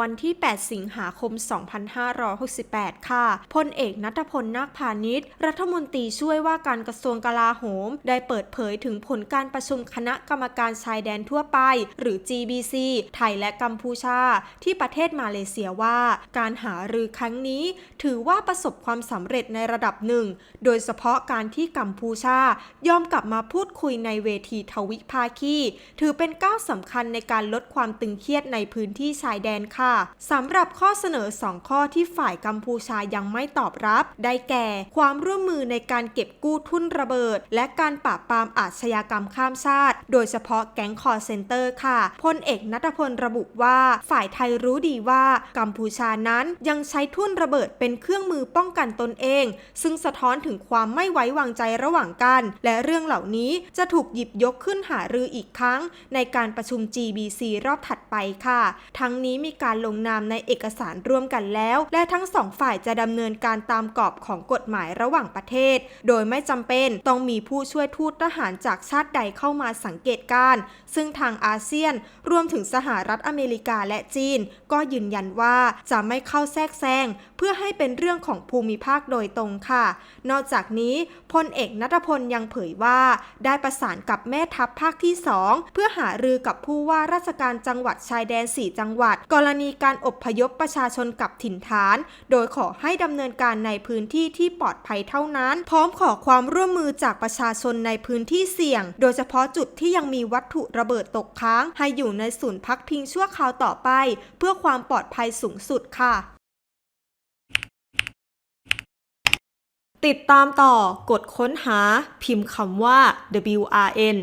วันที่ 8 สิงหาคม 2568 ค่ะ พลเอกนัทพลนาคพาณิชย์ รัฐมนตรีช่วยว่าการกระทรวงกลาโหม ได้เปิดเผยถึงผลการประชุมคณะกรรมการชายแดนทั่วไป หรือ GBC ไทยและกัมพูชา ที่ประเทศมาเลเซียว่า การหารือครั้งนี้ ถือว่าประสบความสำเร็จในระดับหนึ่ง โดยเฉพาะการที่กัมพูชายอมกลับมาพูดคุยในเวทีทวิภาคี ถือเป็นก้าวสำคัญในการลดความตึงเครียดในพื้นที่ชายแดนค่ะสำหรับข้อเสนอ 2 ข้อที่ฝ่ายกัมพูชายังไม่ตอบรับ ได้แก่ ความร่วมมือในการเก็บกู้ทุนระเบิด และการปราบปรามอาชญากรรมข้ามชาติ โดยเฉพาะแก๊งคอร์เซนเตอร์ค่ะพลเอกนัทพลระบุว่าฝ่ายไทยรู้ดีว่ากัมพูชานั้นยังใช้ทุนระเบิดเป็นเครื่องมือป้องกันตนเอง ซึ่งสะท้อนถึงความไม่ไว้วางใจระหว่างกัน และเรื่องเหล่านี้จะถูกหยิบยกขึ้นหารืออีกครั้ง ในการประชุม GBC รอบถัดไปค่ะ ทั้งนี้มีการลงนามในเอกสารร่วมกันแล้ว และทั้งสองฝ่ายจะดำเนินการตามกรอบของกฎหมายระหว่างประเทศ โดยไม่จำเป็นต้องมีผู้ช่วยทูตทหารจากชาติใดเข้ามาสังเกตการ ซึ่งทางอาเซียน รวมถึงสหรัฐอเมริกาและจีน ก็ยืนยันว่าจะไม่เข้าแทรกแซงเพื่อให้เป็นเรื่องของภูมิภาคโดยตรงค่ะ นอกจากนี้พลเอกนัทพลยังเผยว่า ได้ประสานกับแม่ทัพภาคที่ 2 เพื่อหารือกับผู้ว่าราชการจังหวัดชายแดน 4 จังหวัด กรณีการอบพยพประชาชนกลับถิ่นฐาน โดยขอให้ดำเนินการในพื้นที่ที่ปลอดภัยเท่านั้น พร้อมขอความร่วมมือจากประชาชนในพื้นที่เสี่ยง โดยเฉพาะจุดที่ยังมีวัตถุระเบิดตกค้าง ให้อยู่ในศูนย์พักพิงชั่วคราวต่อไป เพื่อความปลอดภัยสูงสุดค่ะติดตามต่อกดค้นหาพิมพ์คำว่า WRN